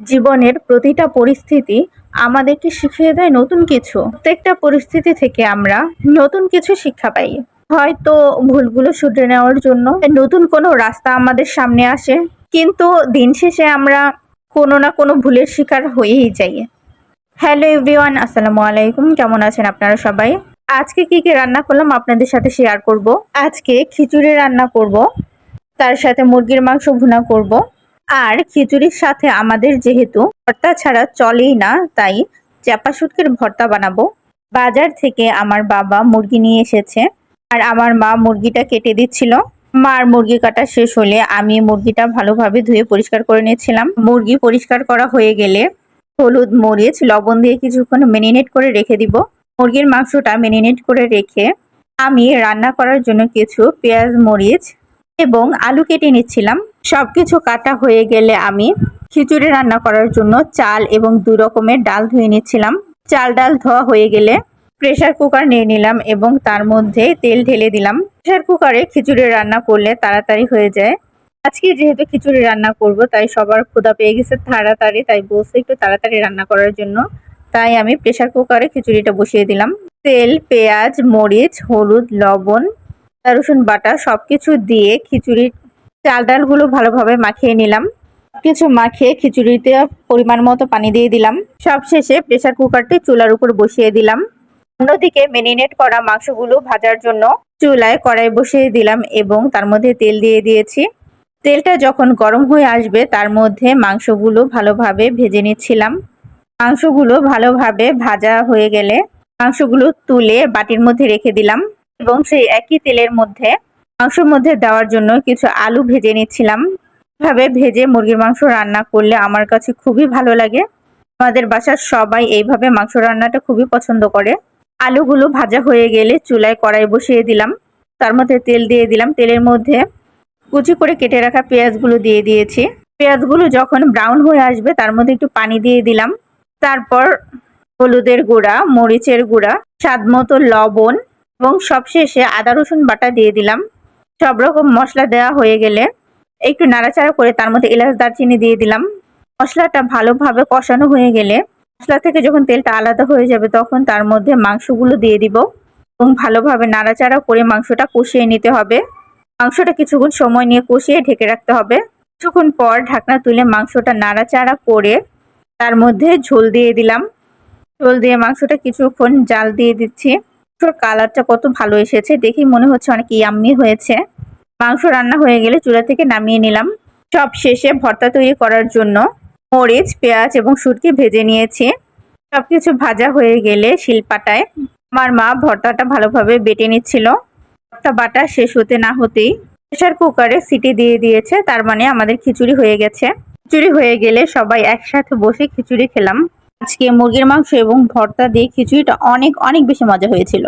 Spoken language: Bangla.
জীবনের প্রতিটা পরিস্থিতি আমাদেরকে শিখিয়ে দেয় নতুন কিছু। প্রত্যেকটা পরিস্থিতি থেকে আমরা নতুন কিছু শিক্ষা পাই। হয়তো ভুলগুলো শুধরে নেওয়ার জন্য নতুন কোনো রাস্তা আমাদের সামনে আসে, কিন্তু দিন শেষে আমরা কোনো না কোনো ভুলের শিকার হয়েই যাই। হ্যালো এভরিওয়ান, আসসালামু আলাইকুম। কেমন আছেন আপনারা সবাই? আজকে কি কি রান্না করলাম আপনাদের সাথে শেয়ার করব। আজকে খিচুড়ি রান্না করব, তার সাথে মুরগির মাংস ভুনা করব আর খিচুড়ির সাথে আমাদের যেহেতু ভর্তা ছাড়া চলেই না, তাই চাপা শুটকির ভর্তা বানাবো। বাজার থেকে আমার বাবা মুরগি নিয়ে এসেছে আর আমার মা মুরগিটা কেটে দিচ্ছিল। মার মুরগি কাটা শেষ হলে আমি মুরগিটা ভালোভাবে ধুয়ে পরিষ্কার করে নিয়েছিলাম। মুরগি পরিষ্কার করা হয়ে গেলে হলুদ, মরিচ, লবণ দিয়ে কিছুক্ষণ মেরিনেট করে রেখে দিব। মুরগির মাংসটা মেরিনেট করে রেখে আমি রান্না করার জন্য কিছু পেঁয়াজ, মরিচ এবং আলু কেটে নিচ্ছিলাম। সব কিছু কাটা হয়ে গেলে আমি খিচুড়ি রান্না করার জন্য চাল এবং দু রকমের ডাল ধুয়ে নিচ্ছিলাম। চাল ডাল ধোয়া হয়ে গেলে প্রেশার কুকার নিয়ে নিলাম এবং তার মধ্যে তেল ঢেলে দিলাম। প্রেশার কুকারে খিচুড়ি রান্না করলে তাড়াতাড়ি হয়ে যায়। আজকে যেহেতু খিচুড়ি রান্না করব, তাই সবার ক্ষুধা পেয়ে গেছে তাড়াতাড়ি, তাই বলছে একটু তাড়াতাড়ি রান্না করার জন্য। তাই আমি প্রেশার কুকারে খিচুড়িটা বসিয়ে দিলাম। তেল, পেঁয়াজ, মরিচ, হলুদ, লবণ রসুন বাটা সবকিছু দিয়ে খিচুড়ির চাল ডালগুলো ভালোভাবে মাখিয়ে নিলাম। কিছু মাখিয়ে খিচুড়িতে পরিমাণ মতো পানি দিয়ে দিলাম। সব শেষে প্রেসার কুকারটি চুলার উপর বসিয়ে দিলাম। অন্যদিকে মেরিনেট করা মাংসগুলো ভাজার জন্য চুলায় কড়াই বসিয়ে দিলাম এবং তার মধ্যে তেল দিয়ে দিয়েছি। তেলটা যখন গরম হয়ে আসবে, তার মধ্যে মাংসগুলো ভালোভাবে ভেজে নিচ্ছিলাম। মাংসগুলো ভালোভাবে ভাজা হয়ে গেলে মাংসগুলো তুলে বাটির মধ্যে রেখে দিলাম। এবং সেই একই তেলের মধ্যে মাংসের মধ্যে দেওয়ার জন্য কিছু আলু ভেজে নিচ্ছিলাম। এভাবে ভেজে মুরগির মাংস রান্না করলে আমার কাছে খুবই ভালো লাগে। আমাদের বাসার সবাই এইভাবে মাংস রান্নাটা খুবই পছন্দ করে। আলুগুলো ভাজা হয়ে গেলে চুলায় কড়াই বসিয়ে দিলাম। তার মধ্যে তেল দিয়ে দিলাম। তেলের মধ্যে কুচি করে কেটে রাখা পেঁয়াজগুলো দিয়ে দিয়েছি। পেঁয়াজগুলো যখন ব্রাউন হয়ে আসবে, তার মধ্যে একটু পানি দিয়ে দিলাম। তারপর হলুদের গুঁড়া, মরিচের গুঁড়া স্বাদ মতো লবণ এবং সবশেষে আদা, রসুন বাটা দিয়ে দিলাম। সব রকম মশলা দেওয়া হয়ে গেলে একটু নাড়াচাড়া করে তার মধ্যে এলাচ দারচিনি দিয়ে দিলাম। মশলাটা ভালোভাবে কষানো হয়ে গেলে মশলা থেকে যখন তেলটা আলাদা হয়ে যাবে তখন তার মধ্যে মাংসগুলো দিয়ে দিব এবং ভালোভাবে নাড়াচাড়া করে মাংসটা কষিয়ে নিতে হবে। মাংসটা কিছুক্ষণ সময় নিয়ে কষিয়ে ঢেকে রাখতে হবে। কিছুক্ষণ পর ঢাকনা তুলে মাংসটা নাড়াচাড়া করে তার মধ্যে ঝোল দিয়ে দিলাম। ঝোল দিয়ে মাংসটা কিছুক্ষণ জাল দিয়ে দিচ্ছি। মাংসর কালারটা কত ভালো এসেছে দেখি মনে হচ্ছে অনেক ইয়াম্মি হয়েছে। মাংস রান্না হয়ে গেলে চুলা থেকে নামিয়ে নিলাম। সব শেষে ভর্তা তৈরি করার জন্য মরিচ, পেঁয়াজ এবং শুটকি ভেজে নিয়েছি। সবকিছু ভাজা হয়ে গেলে শিলপাটায়। আমার মা ভর্তাটা ভালোভাবে বেটে নিচ্ছিল। ভর্তা বাটা শেষ হতে না হতেই প্রেশার কুকারে সিটি দিয়ে দিয়েছে, তার মানে আমাদের খিচুড়ি হয়ে গেছে। খিচুড়ি হয়ে গেলে সবাই একসাথে বসে খিচুড়ি খেলাম। আজকে মুরগির মাংস এবং ভর্তা দিয়ে খিচুড়িটা অনেক অনেক বেশি মজা হয়েছিল।